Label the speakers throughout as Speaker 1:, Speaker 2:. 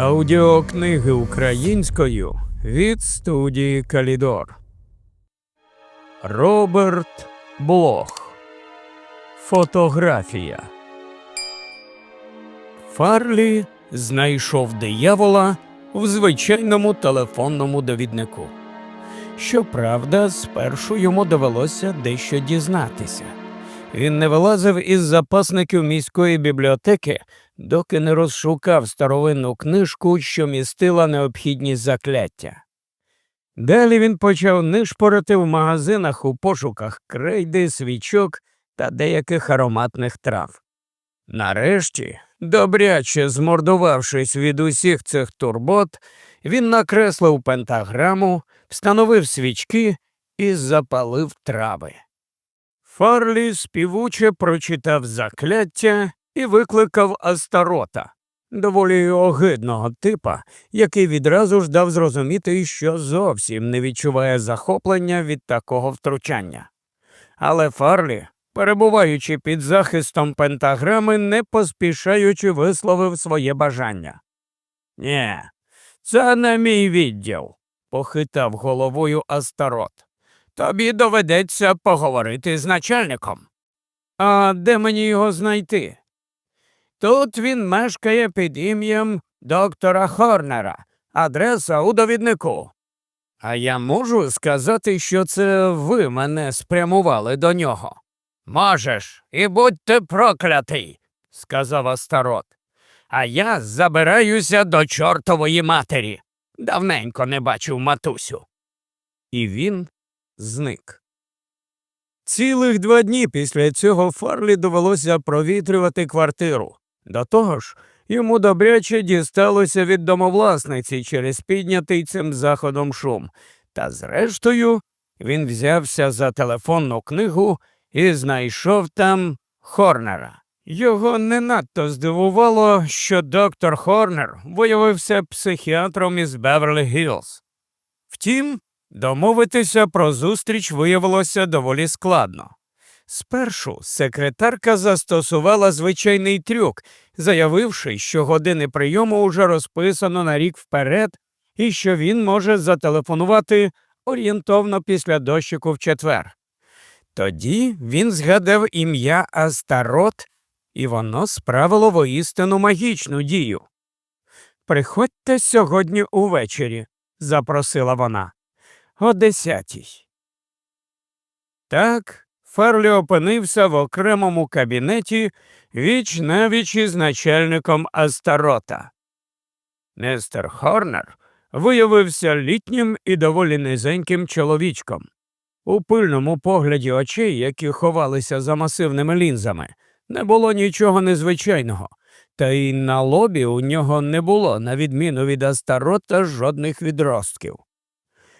Speaker 1: Аудіокниги українською від студії Калідор. Роберт Блох. Фотографія. Фарлі знайшов диявола в звичайному телефонному довіднику. Щоправда, спершу йому довелося дещо дізнатися. Він не вилазив із запасників міської бібліотеки, доки не розшукав старовинну книжку, що містила необхідні закляття. Далі він почав нишпорити в магазинах у пошуках крейди, свічок та деяких ароматних трав. Нарешті, добряче змордувавшись від усіх цих турбот, він накреслив пентаграму, встановив свічки і запалив трави. Фарлі співуче прочитав закляття і викликав Астарота, доволі огидного типа, який відразу ж дав зрозуміти, що зовсім не відчуває захоплення від такого втручання. Але Фарлі, перебуваючи під захистом пентаграми, не поспішаючи висловив своє бажання. Ні, це не мій відділ, похитав головою Астарот. Тобі доведеться поговорити з начальником. А де мені його знайти? Тут він мешкає під ім'ям доктора Хорнера, адреса у довіднику. А я можу сказати, що це ви мене спрямували до нього. Можеш, і будьте проклятий, сказав Астарот. А я забираюся до чортової матері. Давненько не бачив матусю. І він зник. Цілих два дні після цього Фарлі довелося провітрювати квартиру. До того ж, йому добряче дісталося від домовласниці через піднятий цим заходом шум. Та зрештою він взявся за телефонну книгу і знайшов там Хорнера. Його не надто здивувало, що доктор Хорнер виявився психіатром із Беверлі Гілз. Втім, домовитися про зустріч виявилося доволі складно. Спершу секретарка застосувала звичайний трюк, заявивши, що години прийому уже розписано на рік вперед і що він може зателефонувати орієнтовно після дощику в четвер. Тоді він згадав ім'я Астарот, і воно справило воістину магічну дію. Приходьте сьогодні увечері, запросила вона, о десятій. Так, Фарлі опинився в окремому кабінеті віч навіч із начальником Астарота. Нестер Хорнер виявився літнім і доволі низеньким чоловічком. У пильному погляді очей, які ховалися за масивними лінзами, не було нічого незвичайного, та й на лобі у нього не було, на відміну від Астарота, жодних відростків.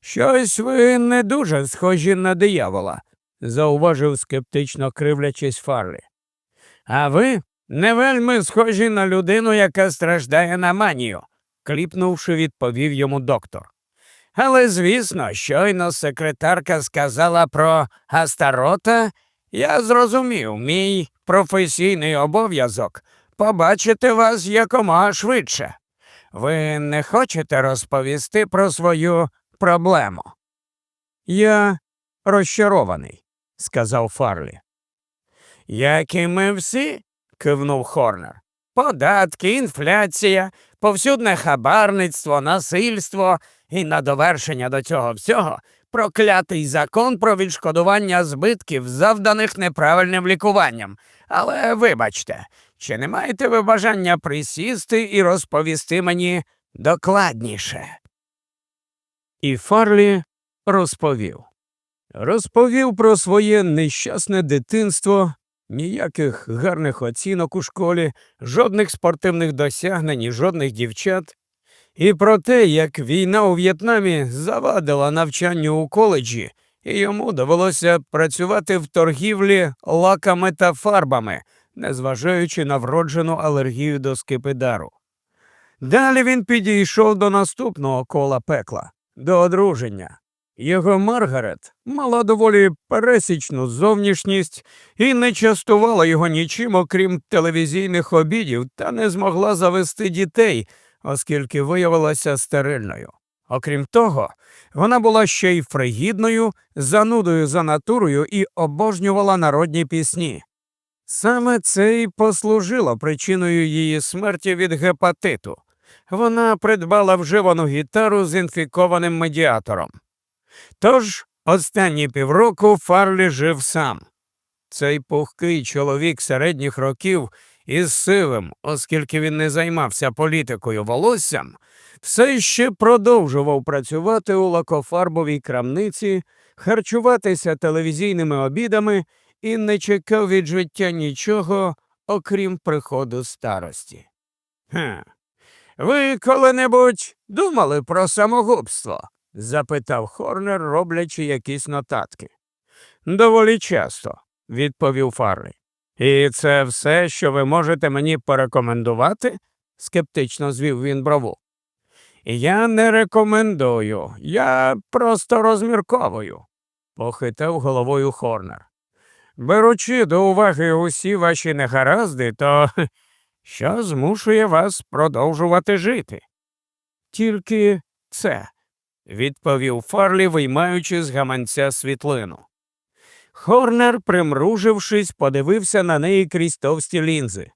Speaker 1: Щось ви не дуже схожі на диявола, зауважив скептично кривлячись Фарлі. А ви не вельми схожі на людину, яка страждає на манію, кліпнувши, відповів йому доктор. Але, звісно, щойно секретарка сказала про Астарота, я зрозумів мій професійний обов'язок побачити вас якомога швидше. Ви не хочете розповісти про свою проблему? Я розчарований, сказав Фарлі. Як і ми всі, кивнув Хорнер. Податки, інфляція, повсюдне хабарництво, насильство і на довершення до цього всього проклятий закон про відшкодування збитків, завданих неправильним лікуванням. Але вибачте, чи не маєте ви бажання присісти і розповісти мені докладніше? І Фарлі розповів. Розповів про своє нещасне дитинство, ніяких гарних оцінок у школі, жодних спортивних досягнень, і жодних дівчат, і про те, як війна у В'єтнамі завадила навчанню у коледжі, і йому довелося працювати в торгівлі лаками та фарбами, незважаючи на вроджену алергію до скипидару. Далі він підійшов до наступного кола пекла, до одруження. Його Маргарет мала доволі пересічну зовнішність і не частувала його нічим, окрім телевізійних обідів, та не змогла завести дітей, оскільки виявилася стерильною. Окрім того, вона була ще й фригідною, занудою за натурою і обожнювала народні пісні. Саме це й послужило причиною її смерті від гепатиту. Вона придбала вживану гітару з інфікованим медіатором. Тож останні півроку Фарлі жив сам. Цей пухкий чоловік середніх років із сивим, оскільки він не займався політикою волоссям, все ще продовжував працювати у лакофарбовій крамниці, харчуватися телевізійними обідами і не чекав від життя нічого, окрім приходу старості. Хм. Ви коли-небудь думали про самогубство? Запитав Хорнер, роблячи якісь нотатки. Доволі часто, відповів Фарлі. І це все, що ви можете мені порекомендувати? скептично звів він брову. Я не рекомендую, я просто розмірковую, похитав головою Хорнер. Беручи до уваги усі ваші негаразди, то що змушує вас продовжувати жити? Тільки це, відповів Фарлі, виймаючи з гаманця світлину. Хорнер, примружившись, подивився на неї крізь товсті лінзи.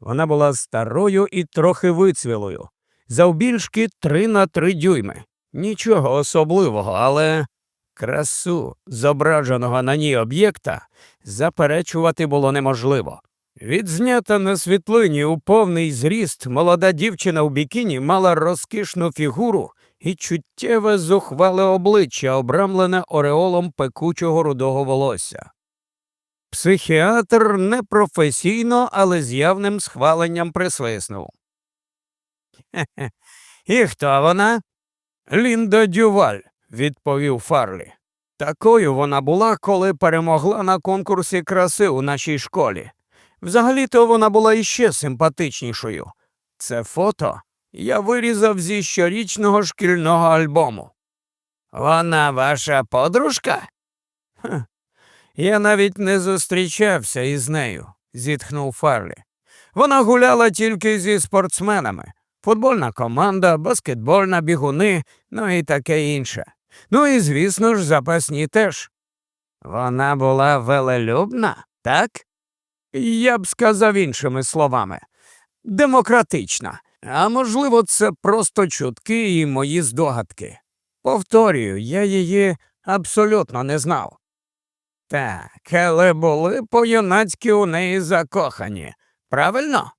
Speaker 1: Вона була старою і трохи вицвілою, завбільшки три на три дюйми. Нічого особливого, але красу зображеного на ній об'єкта заперечувати було неможливо. Відзнята на світлині у повний зріст молода дівчина у бікіні мала розкішну фігуру і чуттєве зухвале обличчя, обрамлене ореолом пекучого рудого волосся. Психіатр непрофесійно, але з явним схваленням присвиснув. «Хе-хе. І хто вона? Лінда Дюваль, відповів Фарлі. Такою вона була, коли перемогла на конкурсі краси у нашій школі. Взагалі-то вона була іще симпатичнішою. Це фото я вирізав зі щорічного шкільного альбому. Вона ваша подружка? «Хм, Я навіть не зустрічався із нею, зітхнув Фарлі. Вона гуляла тільки зі спортсменами. Футбольна команда, баскетбольна, бігуни, ну і таке інше. Ну і, звісно ж, запасні теж. Вона була велелюбна, так? Я б сказав іншими словами демократична. А можливо, це просто чутки і мої здогадки. Повторюю, я її абсолютно не знав. Так, але були по-юнацьки у неї закохані, правильно?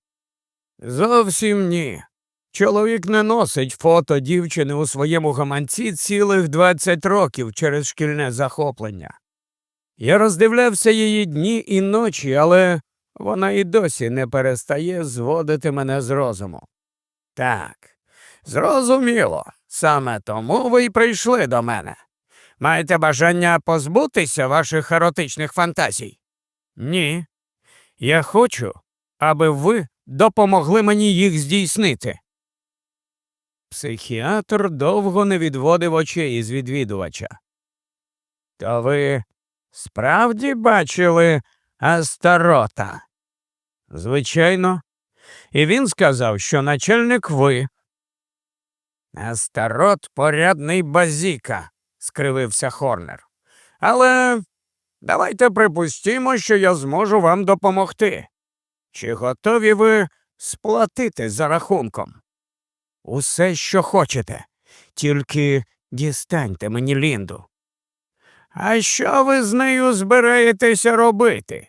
Speaker 1: Зовсім ні. Чоловік не носить фото дівчини у своєму гаманці цілих 20 років через шкільне захоплення. Я роздивлявся її дні і ночі, але вона і досі не перестає зводити мене з розуму. Так, зрозуміло, саме тому ви й прийшли до мене. Маєте бажання позбутися ваших еротичних фантазій? Ні. Я хочу, аби ви допомогли мені їх здійснити. Психіатр довго не відводив очей із відвідувача. То ви справді бачили Астарота? Звичайно. І він сказав, що начальник ви. Астарот порядний базіка, скривився Хорнер. Але давайте припустімо, що я зможу вам допомогти. Чи готові ви сплатити за рахунком? Усе, що хочете, тільки дістаньте мені Лінду. А що ви з нею збираєтеся робити?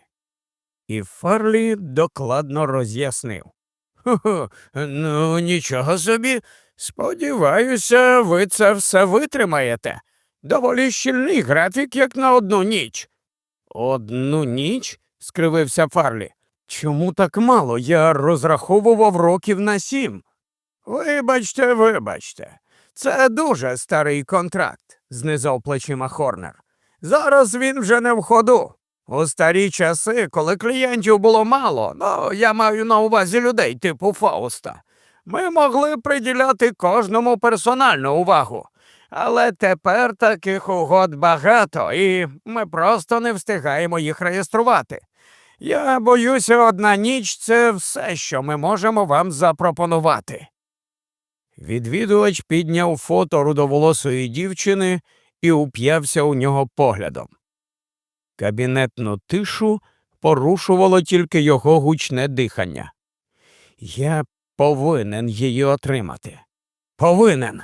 Speaker 1: І Фарлі докладно роз'яснив. «Хо-хо, Ну, нічого собі. Сподіваюся, ви це все витримаєте. Доволі щільний графік, як на одну ніч. Одну ніч? скривився Фарлі. Чому так мало? Я розраховував років на сім. Вибачте, вибачте, це дуже старий контракт, знизав плечима Хорнер. Зараз він вже не в ходу. У старі часи, коли клієнтів було мало, ну я маю на увазі людей типу Фауста, ми могли приділяти кожному персональну увагу. Але тепер таких угод багато, і ми просто не встигаємо їх реєструвати. Я боюся, одна ніч це все, що ми можемо вам запропонувати. Відвідувач підняв фото рудоволосої дівчини і уп'явся у нього поглядом. Кабінетну тишу порушувало тільки його гучне дихання. Я повинен її отримати. Повинен.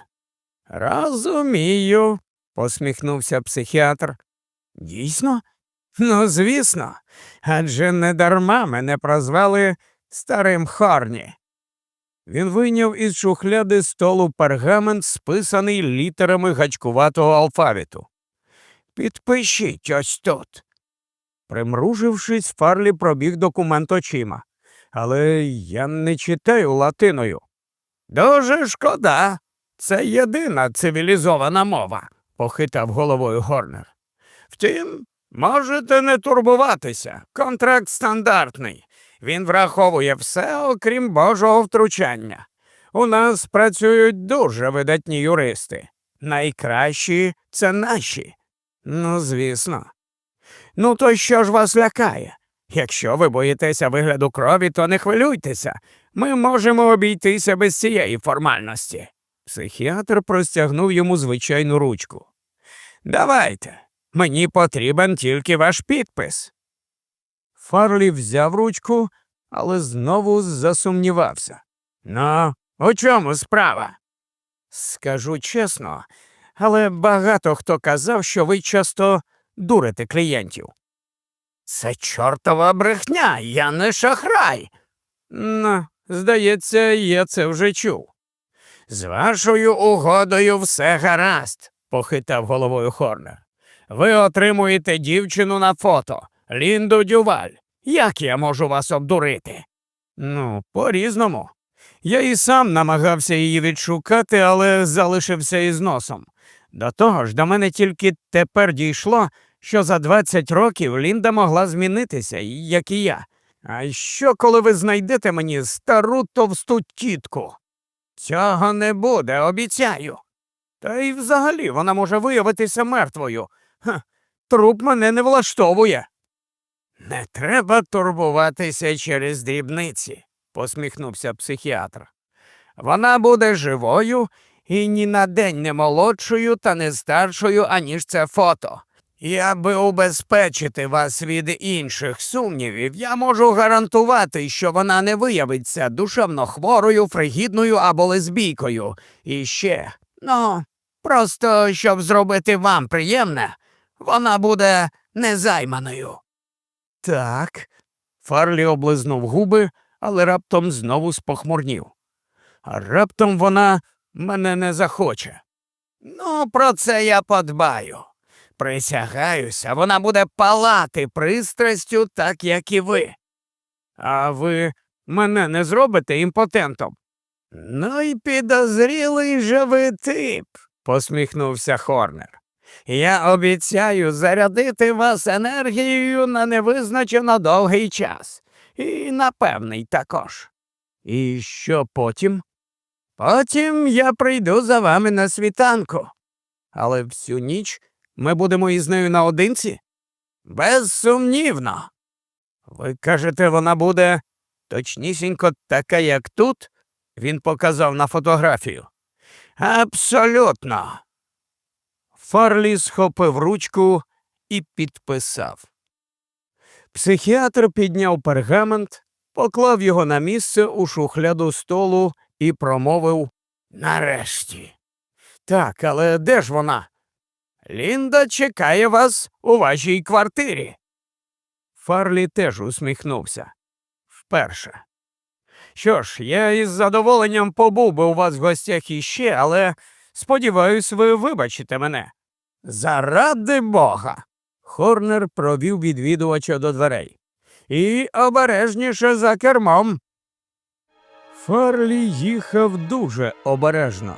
Speaker 1: Розумію, посміхнувся психіатр. Дійсно? Ну, звісно, адже не дарма мене прозвали старим Хорні. Він вийняв із шухляди столу пергамент, списаний літерами гачкуватого алфавіту. Підпишіть ось тут. Примружившись, Фарлі пробіг документ очима. Але я не читаю латиною. Дуже шкода. Це єдина цивілізована мова, похитав головою Горнер. Втім, можете не турбуватися. Контракт стандартний. Він враховує все, окрім Божого втручання. У нас працюють дуже видатні юристи. Найкращі це наші. Ну, звісно. Ну, то що ж вас лякає? Якщо ви боїтеся вигляду крові, то не хвилюйтеся. Ми можемо обійтися без цієї формальності. Психіатр простягнув йому звичайну ручку. Давайте, мені потрібен тільки ваш підпис. Фарлі взяв ручку, але знову засумнівався. Ну, у чому справа? Скажу чесно, але багато хто казав, що ви часто дурите клієнтів. Це чортова брехня, я не шахрай. Ну, здається, я це вже чув. З вашою угодою все гаразд, похитав головою Хорнер. Ви отримуєте дівчину на фото, Лінду Дюваль. Як я можу вас обдурити? Ну, по-різному. Я і сам намагався її відшукати, але залишився із носом. До того ж, до мене тільки тепер дійшло, що за 20 років Лінда могла змінитися, як і я. А що, коли ви знайдете мені стару товсту тітку? Цього не буде, обіцяю. Та й взагалі вона може виявитися мертвою. Ха, труп мене не влаштовує. Не треба турбуватися через дрібниці, посміхнувся психіатр. Вона буде живою і ні на день не молодшою та не старшою, аніж це фото. І аби убезпечити вас від інших сумнівів, я можу гарантувати, що вона не виявиться душевно хворою, фригідною або лесбійкою. І ще, ну, просто щоб зробити вам приємне, вона буде незайманою. Так. Фарлі облизнув губи, але раптом знову спохмурнів. А раптом вона мене не захоче. Ну, про це я подбаю. Присягаюся, вона буде палати пристрастю, так як і ви. А ви мене не зробите імпотентом? Ну й підозрілий же ви тип, посміхнувся Хорнер. Я обіцяю зарядити вас енергією на невизначено довгий час, і на певний також. І що потім? Потім я прийду за вами на світанку. Але всю ніч ми будемо із нею наодинці? Безсумнівно. Ви кажете, вона буде точнісінько така, як тут? Він показав на фотографію. Абсолютно. Фарлі схопив ручку і підписав. Психіатр підняв пергамент, поклав його на місце у шухляду столу і промовив Нарешті. Так, але де ж вона? Лінда чекає вас у вашій квартирі. Фарлі теж усміхнувся. Вперше. Що ж, я із задоволенням побув би у вас в гостях іще, але сподіваюсь, ви вибачите мене. Заради бога. Хорнер провів відвідувача до дверей. І обережніше за кермом. Фарлі їхав дуже обережно.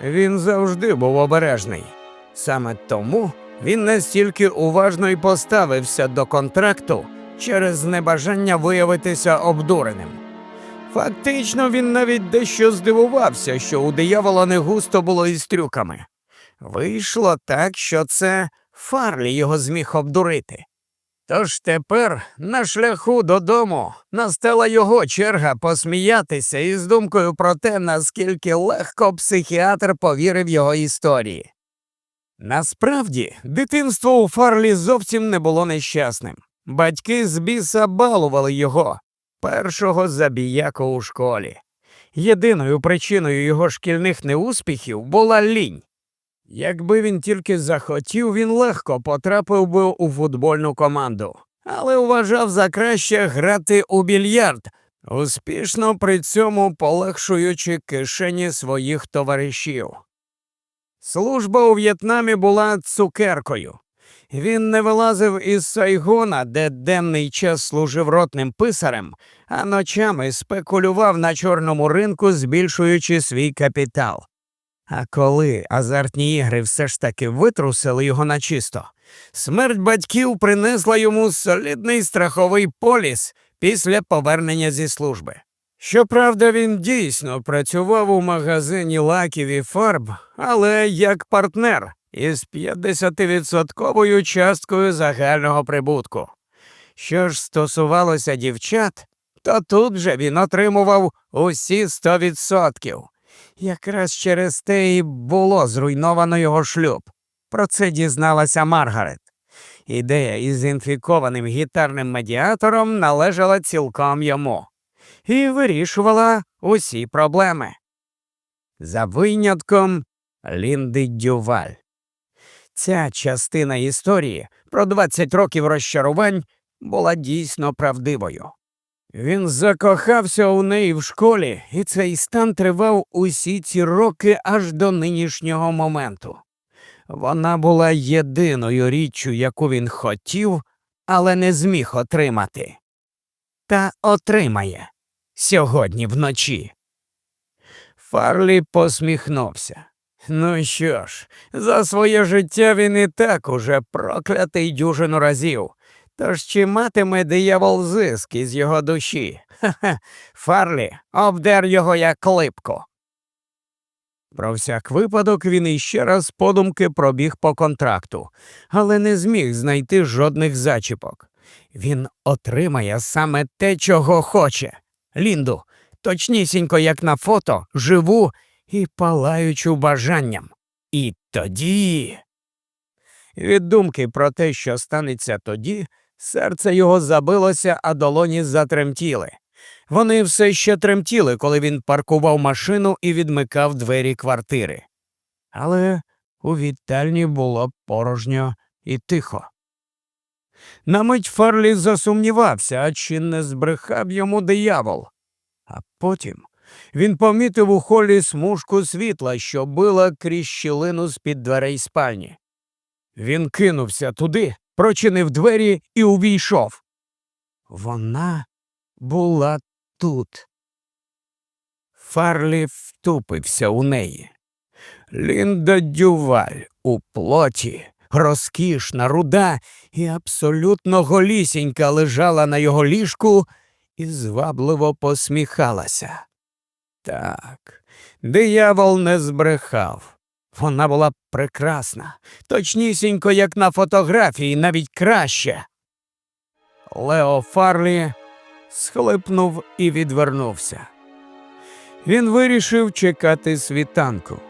Speaker 1: Він завжди був обережний. Саме тому він настільки уважно й поставився до контракту через небажання виявитися обдуреним. Фактично, він навіть дещо здивувався, що у диявола не густо було із трюками. Вийшло так, що це Фарлі його зміг обдурити. Тож тепер на шляху додому настала його черга посміятися із думкою про те, наскільки легко психіатр повірив його історії. Насправді, дитинство у Фарлі зовсім не було нещасним. Батьки з біса балували його, першого забіяка у школі. Єдиною причиною його шкільних неуспіхів була лінь. Якби він тільки захотів, він легко потрапив би у футбольну команду, але вважав за краще грати у більярд, успішно при цьому полегшуючи кишені своїх товаришів. Служба у В'єтнамі була цукеркою. Він не вилазив із Сайгона, де денний час служив ротним писарем, а ночами спекулював на чорному ринку, збільшуючи свій капітал. А коли азартні ігри все ж таки витрусили його на чисто, смерть батьків принесла йому солідний страховий поліс після повернення зі служби. Щоправда, він дійсно працював у магазині лаків і фарб, але як партнер із 50% часткою загального прибутку. Що ж стосувалося дівчат, то тут же він отримував усі 100%. Якраз через те і було зруйновано його шлюб. Про це дізналася Маргарет. Ідея із інфікованим гітарним медіатором належала цілком йому і вирішувала усі проблеми. За винятком Лінди Дюваль. Ця частина історії про 20 років розчарувань була дійсно правдивою. Він закохався у неї в школі, і цей стан тривав усі ці роки аж до нинішнього моменту. Вона була єдиною річчю, яку він хотів, але не зміг отримати. Та отримає сьогодні вночі. Фарлі посміхнувся. Ну що ж, за своє життя він і так уже проклятий дюжину разів. Тож чи матиме диявол зиск із його душі? Ха-ха, Фарлі обдер його як липку. Про всяк випадок він іще раз подумки пробіг по контракту, але не зміг знайти жодних зачіпок. Він отримає саме те, чого хоче. Лінду, точнісінько, як на фото, живу і палаючу бажанням. І тоді. Від думки про те, що станеться тоді, серце його забилося, а долоні затремтіли. Вони все ще тремтіли, коли він паркував машину і відмикав двері квартири. Але у вітальні було порожньо і тихо. На мить Фарлі засумнівався, а чи не збрехав йому диявол. А потім він помітив у холі смужку світла, що била крізь щілину з-під дверей спальні. Він кинувся туди, прочинив двері і увійшов. Вона була тут. Фарлі втупився у неї. Лінда Дюваль у плоті, розкішна, руда і абсолютно голісінька лежала на його ліжку і звабливо посміхалася. Так, диявол не збрехав. Вона була прекрасна, точнісінько, як на фотографії, навіть краще. Лео Фарлі схлипнув і відвернувся. Він вирішив чекати світанку,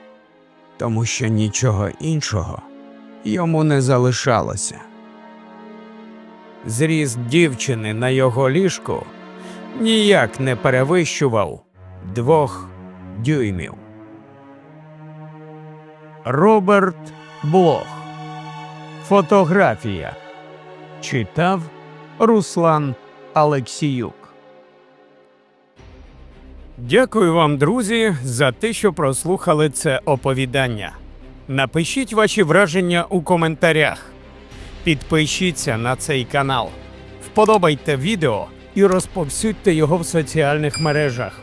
Speaker 1: тому що нічого іншого йому не залишалося. Зріст дівчини на його ліжку ніяк не перевищував двох дюймів. Роберт Блох. Фотографія. Читав Руслан Алексіюк. Дякую вам, друзі, за те, що прослухали це оповідання. Напишіть ваші враження у коментарях. Підпишіться на цей канал, вподобайте відео і розповсюдьте його в соціальних мережах.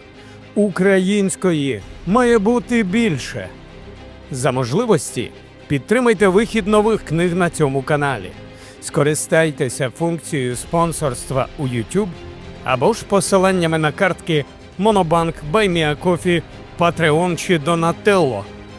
Speaker 1: Української має бути більше. За можливості підтримайте вихід нових книг на цьому каналі. Скористайтеся функцією спонсорства у YouTube або ж посиланнями на картки Monobank, BuyMeACoffee, Patreon чи Donatello